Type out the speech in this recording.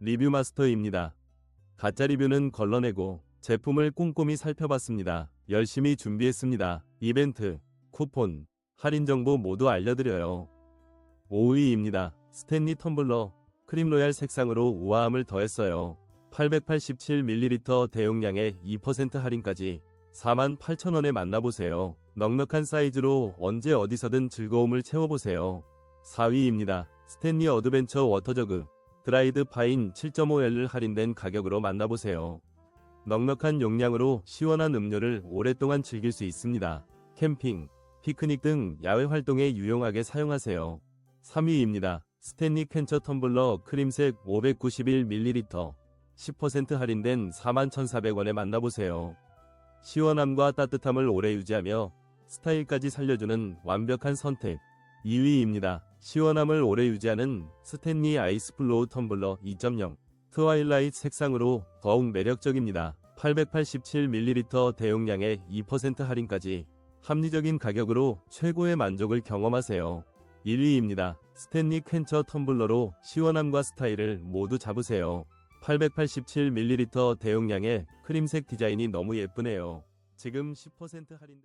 리뷰 마스터입니다. 가짜 리뷰는 걸러내고 제품을 꼼꼼히 살펴봤습니다. 열심히 준비했습니다. 이벤트, 쿠폰, 할인 정보 모두 알려드려요. 5위입니다. 스탠리 텀블러 크림 로얄 색상으로 우아함을 더했어요. 887ml 대용량에 2% 할인까지 48,000원에 만나보세요. 넉넉한 사이즈로 언제 어디서든 즐거움을 채워보세요. 4위입니다. 스탠리 어드벤처 워터저그 드라이드 파인 7.5L을 할인된 가격으로 만나보세요. 넉넉한 용량으로 시원한 음료를 오랫동안 즐길 수 있습니다. 캠핑, 피크닉 등 야외 활동에 유용하게 사용하세요. 3위입니다. 스탠리 캔처 텀블러 크림색 591ml 10% 할인된 41,400원에 만나보세요. 시원함과 따뜻함을 오래 유지하며 스타일까지 살려주는 완벽한 선택. 2위입니다. 시원함을 오래 유지하는 스탠리 아이스플로우 텀블러 2.0 트와일라이트 색상으로 더욱 매력적입니다. 887ml 대용량에 2% 할인까지 합리적인 가격으로 최고의 만족을 경험하세요. 1위입니다. 스탠리 캔처 텀블러로 시원함과 스타일을 모두 잡으세요. 887ml 대용량의 크림색 디자인이 너무 예쁘네요. 지금 10% 할인